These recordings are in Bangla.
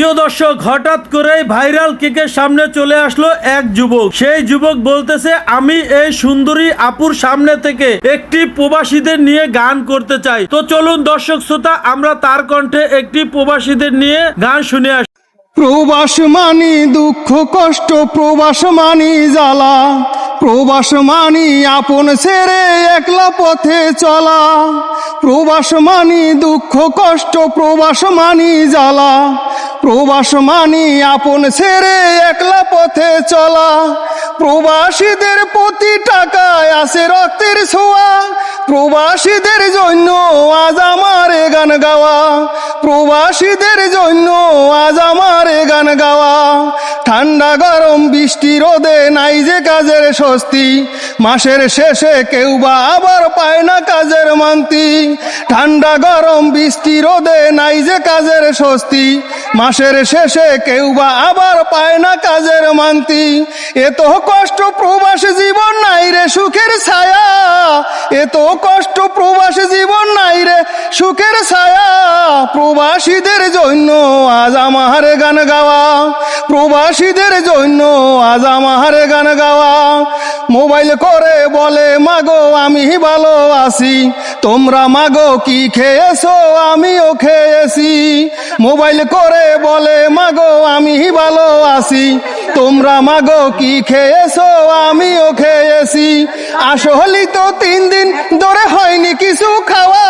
প্রিয় দর্শক, হঠাৎ করেই ভাইরাল কেকের সামনে চলে আসলো এক যুবক। সেই যুবক বলতেছে, আমি এই সুন্দরী আপুর সামনে থেকে একটি প্রবাসীদের নিয়ে গান করতে চাই। তো চলুন দর্শক শ্রোতা, আমরা তার কণ্ঠে একটি প্রবাসীদের নিয়ে গান শুনে আসি প্রবাস মানি, দুঃখ কষ্ট, প্রবাস মানি, জ্বালা। প্রবাস মানি আপন ছেড়ে একলা পথে চলা। প্রবাস মানি দুঃখ কষ্ট, প্রবাস মানি জ্বালা। প্রবাস মানি আপন ছেড়ে একলা পথে চলা। প্রবাসীদের প্রতি টাকায় আসে রক্তের ছোঁয়া। প্রবাসীদের জন্য আজ আমার গান গাওয়া। প্রবাসীদের জন্য আজ আমার গান গাওয়া। ঠান্ডা গরম, বৃষ্টি রোদে নাই যে কাজের স্বস্তি। মাসের শেষে কেউ বা আবার পায় না কাজের মান্তি। ঠান্ডা গরম, বৃষ্টি রোদে নাই যে কাজের স্বস্তি। মাসের শেষে কেউ বা আবার পায় না কাজের মান্তি। এত কষ্ট, প্রবাস জীবন নাই রে সুখের ছায়া। এত কষ্ট, প্রবাস জীবন নাই রে সুখের ছায়া। প্রবাসীদের জন্য আজ আমার গান গাওয়া। প্রবাসীদের জন্য আজ আমার গান গাওয়া। মোবাইল করে বলে, মাগো, আমি ভালো আছি। তোমরা মাগো, কি খেয়েছো? আমিও খেয়েছি। মোবাইল করে বলে, মাগো, আমি ভালো আছি। তোমরা মাগো, কি খেয়েছো? আমিও খেয়েছি। আসহলি তো তিন দিন ধরে হয়নি কিছু খাওয়া।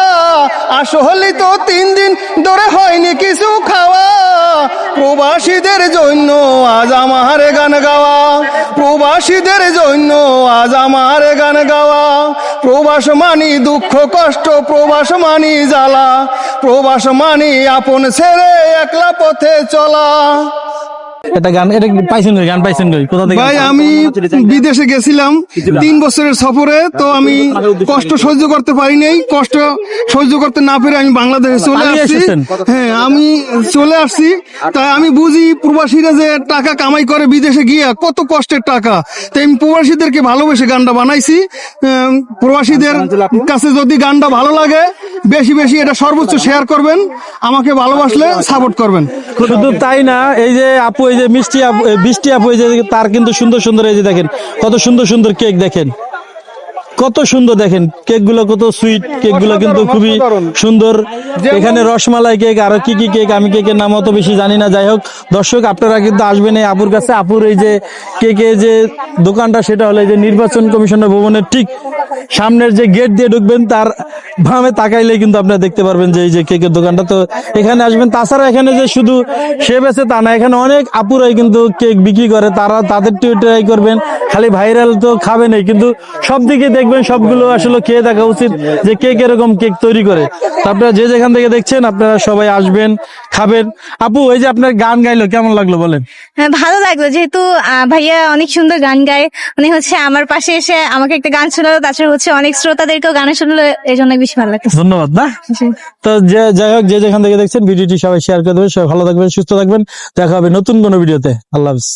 আসহলি তো তিন দিন ধরে হয়নি কিছু খাওয়া। প্রবাসীদের জন্য আজ আমার গান গাওয়া। প্রবাসীদের জন্য আজ আমার গান গাওয়া। প্রবাস মানি দুঃখ, কষ্ট, প্রবাস মানি জ্বালা। প্রবাস মানি আপন ছেড়ে একলা পথে চলা। এটা গান এটা পাইছেন গান পাইছেন কোথা থেকে ভাই আমি বিদেশে গেছিলাম তিন বছরের সফরে তো আমি কষ্ট সহ্য করতে পারি নাই। কষ্ট সহ্য করতে না পেরে আমি বাংলাদেশে চলে আসছি। হ্যাঁ আমি চলে আসছি। তাই আমি বুঝি প্রবাসীরা যে টাকা কামাই করে বিদেশে গিয়ে কত কষ্টের টাকা। তাই আমি প্রবাসীদেরকে ভালোবেসে গানটা বানাইছি। প্রবাসীদের কাছে যদি গানটা ভালো লাগে বেশি বেশি এটা সর্বোচ্চ শেয়ার করবেন আমাকে ভালোবাসলে সাপোর্ট করবেন। শুধু তাই না এই যে আপু এই যে মিষ্টি আপু বৃষ্টি আপু এই যে তার কিন্তু সুন্দর সুন্দর এই যে দেখেন কত সুন্দর সুন্দর কেক দেখেন। কত সুন্দর দেখেন কেকগুলো কত সুইট কেকগুলো কিন্তু খুবই সুন্দর। এখানে রসমালাই কেক আর কি কি কেক আমি কেকের নাম অত বেশি জানি না যাই হোক। দর্শক আপনারা কিন্তু আসবেন এই আপুর কাছে। আপুর এই যে কেকের যে দোকানটা সেটা হলো এই যে নির্বাচন কমিশনের ভবনের ঠিক সামনের যে গেট দিয়ে ঢুকবেন, তার ভাবে তাকাইলে কিন্তু আপনারা দেখতে পারবেন যে এই যে কেকের দোকানটা। তো এখানে আসবেন, তাছাড়া এখানে যে শুধু সে বেছে তা না, এখানে অনেক আপুরাই কিন্তু কেক বিক্রি করে, তারা তাদের ট্রাই করবেন, খালি ভাইরাল তো খাবেনই কিন্তু সব দিকে দেখবেন সবগুলো আসলে খেয়ে দেখা উচিত যে কে কীরকম কেক তৈরি করে। আপনারা যে যেখান থেকে দেখছেন, আপনারা সবাই আসবেন, খাবেন। আপু, এই যে আপনার গান গাইলো, কেমন লাগল বলেন? হ্যাঁ ভালো লাগল। যেহেতু ভাইয়া অনেক সুন্দর গান গায়। উনি হচ্ছে আমার পাশে এসে আমাকে একটা গান শোনালো, তাছাড়া হচ্ছে অনেক শ্রোতাদেরকেও গান শুনলো এই জন্য বেশি ভালো লাগছে ধন্যবাদ না? তো যে যাই হোক যে যেখান থেকে দেখছেন ভিডিওটি সবাই শেয়ার করে দেবেন সবাই ভালো থাকবেন সুস্থ থাকবেন। দেখা হবে নতুন কোনো ভিডিওতে। আল্লাহ হাফিজ।